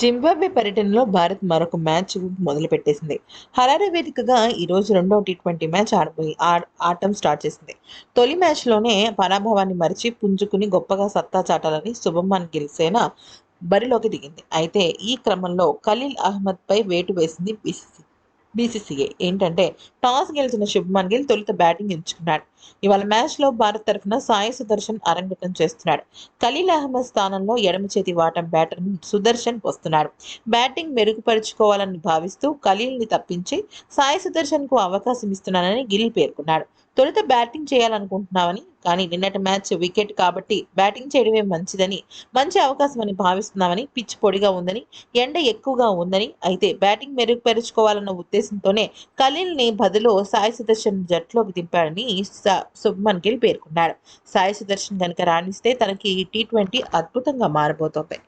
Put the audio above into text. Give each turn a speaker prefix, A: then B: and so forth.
A: Zimbabwe పర్యటనలో భారత్ మరొక match మొదలుపెట్టేసింది. Harare వేదికగా ఈరోజు రెండో టీ ట్వంటీ మ్యాచ్ ఆడబోయి ఆటం స్టార్ట్ చేసింది. తొలి మ్యాచ్లోనే పరాభవాన్ని మరిచి పుంజుకుని గొప్పగా సత్తా చాటాలని శుభమన్ గిల్ సేన బరిలోకి దిగింది. అయితే ఈ క్రమంలో ఖలీల్ అహ్మద్పై వేటు వేసింది బీసీసీ. బీసీసీఏ ఏంటంటే టాస్ గెలిచిన శుభ్మన్ గిల్ తొలుత బ్యాటింగ్ ఎంచుకున్నాడు. ఇవాళ మ్యాచ్లో భారత్ తరఫున సాయి సుదర్శన్ అరంగేట్రం చేస్తున్నాడు. ఖలీల్ అహ్మద్ స్థానంలో ఎడమ చేతి వాటం బ్యాటర్ సుదర్శన్ వస్తున్నాడు బ్యాటింగ్ మెరుగుపరుచుకోవాలని భావిస్తూ ఖలీల్ని తప్పించి సాయి సుదర్శన్కు అవకాశం ఇస్తున్నానని గిల్ పేర్కొన్నాడు. తొలుత బ్యాటింగ్ చేయాలనుకుంటున్నామని కానీ నిన్నటి మ్యాచ్ వికెట్ కాబట్టి బ్యాటింగ్ చేయడమే మంచిదని మంచి అవకాశం అని భావిస్తున్నామని పిచ్ పొడిగా ఉందని ఎండ ఎక్కువగా ఉందని అయితే బ్యాటింగ్ మెరుగుపరుచుకోవాలన్న ఉద్దేశంతోనే ఖలీల్ని బదులు సాయి సుదర్శన్ జట్లోకి దింపాడని స- శుభ్మన్ గిల్ పేర్కొన్నాడు. సాయి సుదర్శన్ కనుక రాణిస్తే తనకి టీ ట్వంటీ అద్భుతంగా మారబోతోంది.